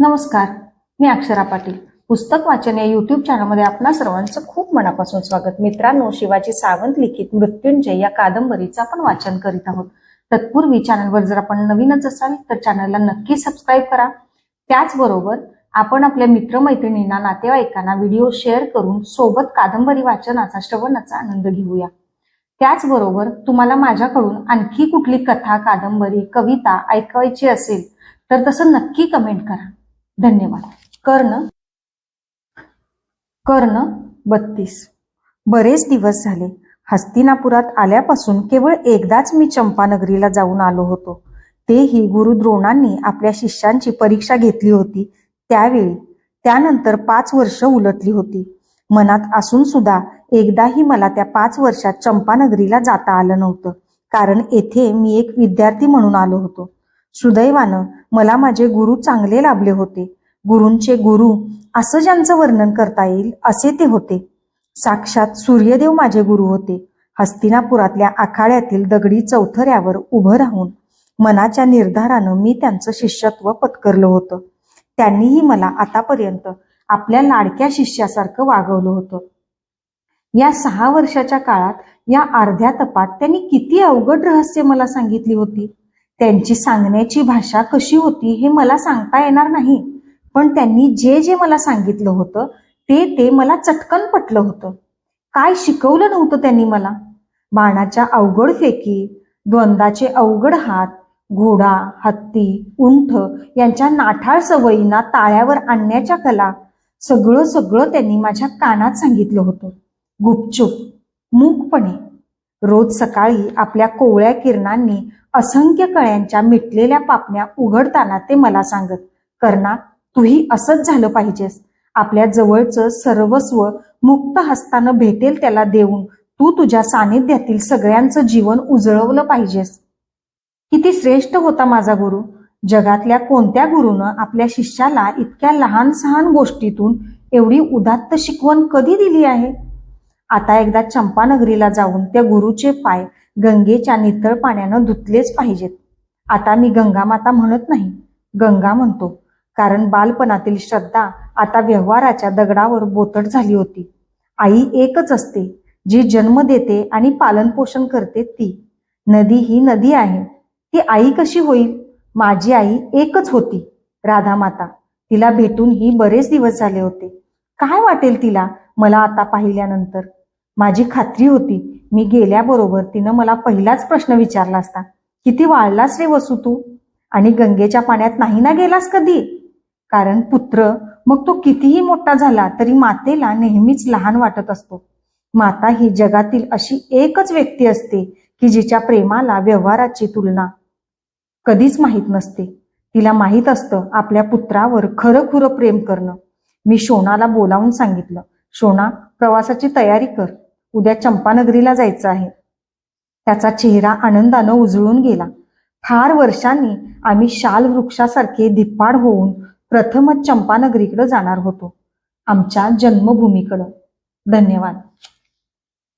नमस्कार मी अक्षरा पाटील. पुस्तक वाचन या युट्यूब चॅनलमध्ये आपणा सर्वांचं खूप मनापासून स्वागत. मित्रांनो शिवाजी सावंत लिखित मृत्युंजय या कादंबरीचं आपण वाचन करीत आहोत. तत्पूर्वी चॅनलवर जर आपण नवीनच असाल तर चॅनलला नक्की सबस्क्राईब करा. त्याचबरोबर आपण आपल्या मित्रमैत्रिणींना नातेवाईकांना व्हिडिओ शेअर करून सोबत कादंबरी वाचनाचा श्रवणाचा आनंद घेऊया. त्याचबरोबर तुम्हाला माझ्याकडून आणखी कुठली कथा कादंबरी कविता ऐकवायची असेल तर तसं नक्की कमेंट करा. धन्यवाद. कर्ण कर्ण बत्तीस. बरेच दिवस झाले. हस्तिनापुरात आल्यापासून केवळ एकदाच मी चंपानगरीला जाऊन आलो होतो. तेही गुरुद्रोणांनी आपल्या शिष्यांची परीक्षा घेतली होती. त्यावेळी त्यानंतर पाच वर्ष उलटली होती. मनात असून सुद्धा एकदाही मला त्या पाच वर्षात चंपानगरीला जाता आलं नव्हतं. कारण येथे मी एक विद्यार्थी म्हणून आलो होतो. सुदैवानं मला माझे गुरु चांगले लाभले होते. गुरूंचे गुरु असं ज्यांचं वर्णन करता येईल असे ते होते. साक्षात सूर्यदेव माझे गुरु होते. हस्तिनापुरातल्या आखाड्यातील दगडी चौथऱ्यावर उभं राहून मनाच्या निर्धारानं मी त्यांचं शिष्यत्व पत्करलं होतं. त्यांनीही मला आतापर्यंत आपल्या लाडक्या शिष्यासारखं वागवलं होतं. या सहा वर्षाच्या काळात या अर्ध्या तपात त्यांनी किती अवघड रहस्य मला सांगितली होती. त्यांची सांगण्याची भाषा कशी होती हे मला सांगता येणार नाही. पण त्यांनी जे जे मला सांगितलं होतं ते ते मला चटकन पटलं होतं. काय शिकवलं नव्हतं त्यांनी मला? बाणाच्या अवघड फेकी द्वंदाचे अवघड हात घोडा हत्ती उंठ यांच्या नाठाळ सवयींना ताळ्यावर आणण्याच्या कला सगळं सगळं त्यांनी माझ्या कानात सांगितलं होतं. गुपचूप मूकपणे. रोज सकाळी आपल्या कोवळ्या किरणांनी असंख्य कळ्यांच्या मिटलेल्या पापण्या उघडताना ते मला सांगत कर्णा तूही असंच झालं पाहिजेस. आपल्या जवळचं सर्वस्व मुक्त हस्तानं भेटेल त्याला देऊन तू तुझ्या सानिध्यातील सगळ्यांचं जीवन उजळवलं पाहिजेस. किती श्रेष्ठ होता माझा गुरु. जगातल्या कोणत्या गुरुनं आपल्या शिष्याला इतक्या लहान सहान गोष्टीतून एवढी उदात्त शिकवण कधी दिली आहे? आता एकदा चंपानगरीला जाऊन त्या गुरुचे पाय गंगेच्या नितळ पाण्यानं धुतलेच पाहिजेत. आता मी गंगामाता म्हणत नाही गंगा म्हणतो कारण बालपणातील श्रद्धा आता व्यवहाराच्या दगडावर बोतट झाली होती. आई एकच असते जी जन्म देते आणि पालनपोषण करते ती. नदी ही नदी आहे ती आई कशी होईल? माझी आई एकच होती राधामाता. तिला भेटून ही बरेच दिवस झाले होते. काय वाटेल तिला? मला आता पाहिल्यानंतर. माझी खात्री होती मी गेल्याबरोबर तिनं मला पहिलाच प्रश्न विचारला असता. किती वाळलास रे वसू तू? आणि गंगेच्या पाण्यात नाही ना गेलास कधी? कारण पुत्र मग तो कितीही मोठा झाला तरी मातेला नेहमीच लहान वाटत असतो. माता ही जगातील अशी एकच व्यक्ती असते की जिच्या प्रेमाला व्यवहाराची तुलना कधीच माहीत नसते. तिला माहीत असतं आपल्या पुत्रावर खरं खुरं प्रेम करणं. मी शोनाला बोलावून सांगितलं शोना प्रवासाची तयारी कर. उद्या चंपानगरीला जायचं आहे. त्याचा चेहरा आनंदानं उजळून गेला. फार वर्षांनी आम्ही शाल वृक्षासारखे धिप्पाड होऊन प्रथमच चंपानगरीकडे जाणार होतो. आमच्या जन्मभूमीकडं. धन्यवाद.